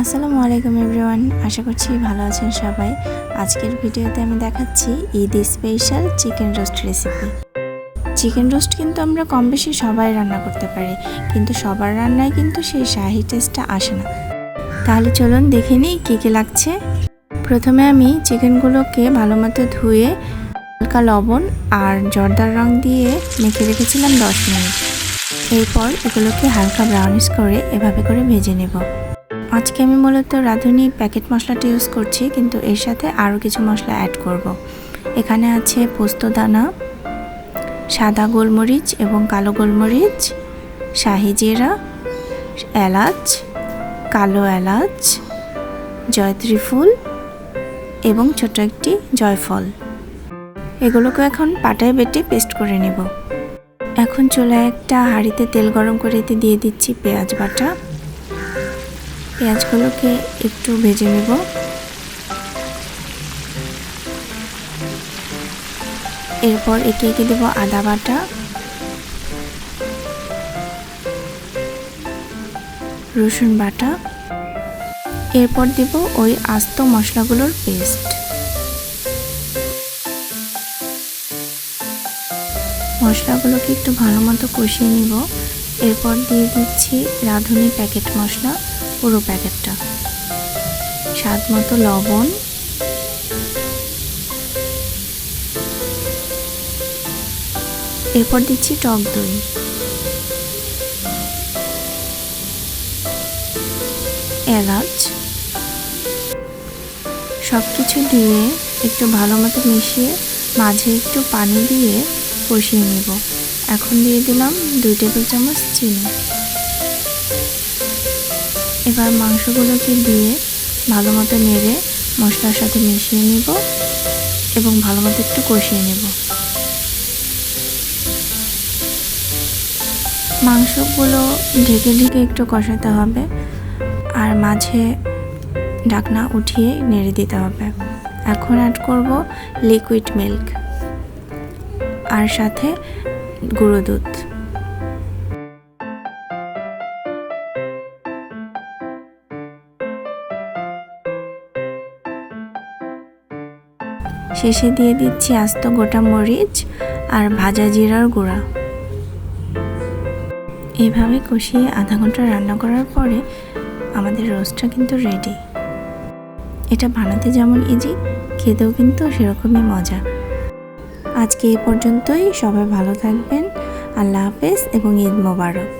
আসসালামু আলাইকুম এভরিওয়ান, আশা করছি ভালো আছেন সবাই। আজকের ভিডিওতে আমি দেখাচ্ছি Eid special chicken roast recipe. Chicken roast কিন্তু আমরা কম বেশি সবাই রান্না করতে পারি, কিন্তু সবার রান্নায় কিন্তু সেই শাহি টেস্টটা আসে না। তাহলে চলুন দেখে নিই কী কী লাগছে। প্রথমে আমি চিকেনগুলোকে ভালো মতো ধুয়ে হালকা লবণ আর জর্দার রং দিয়ে মেখে রেখেছিলাম দশ মিনিট। এরপর এগুলোকে হালকা ব্রাউনিশ করে এভাবে করে ভেজে নেব। আজকে আমি মূলত রাঁধুনি প্যাকেট মশলাটা ইউজ করছি, কিন্তু এর সাথে আরও কিছু মশলা অ্যাড করব। এখানে আছে পোস্ত দানা, সাদা গোলমরিচ এবং কালো গোলমরিচ, শাহি জিরা, এলাচ, কালো এলাচ, জয়ত্রী ফুল এবং ছোট একটি জয়ফল। এগুলোকে এখন পাটায় বেটে পেস্ট করে নেব। এখন চলে একটা হাঁড়িতে তেল গরম করে দিয়ে দিচ্ছি পেঁয়াজ বাটা। পেঁয়াজগুলোকে একটু ভেজে নেব। এরপর একে একে দেবো আদা বাটা। রসুন বাটা। এরপর দেব ওই আস্ত মশলাগুলোর পেস্ট। মশলাগুলোকে একটু ভালো মতো কষিয়ে নিব। এরপর দিয়ে দিচ্ছি রাঁধুনি প্যাকেট মশলা। পুরো প্যাকেটটা। স্বাদ মতো লবণ। এরপর দিচ্ছি টক দই। এলাচ। সব কিছু দিয়ে একটু ভালো মতো মিশিয়ে মাঝে একটু পানি দিয়ে কষিয়ে নেব। এখন দিয়ে দিলাম দুই টেবিল চামচ চিনি। এবার মাংসগুলোকে দিয়ে ভালো মতো নেড়ে মশলার সাথে মিশিয়ে নিব এবং ভালো মতো একটু কষিয়ে নেব। মাংসগুলো ঢেকে ঢেকে একটু কষাতে হবে আর মাঝে ঢাকনা উঠিয়ে নেড়ে দিতে হবে। এখন অ্যাড করব লিকুইড মিল্ক আর সাথে গুঁড়ো দুধ। শেষে দিয়ে দিচ্ছি আস্ত গোটা মরিচ আর ভাজা জিরার গুঁড়া। এইভাবে কষিয়ে আধা ঘণ্টা রান্না করার পরে আমাদের রোস্টটা কিন্তু রেডি এটা বানাতে যেমন ইজি খেতেও কিন্তু সেরকমই মজা। আজকে এই পর্যন্তই, সবাই ভালো থাকবেন। আল্লাহ হাফেজ এবং ঈদ মোবারক।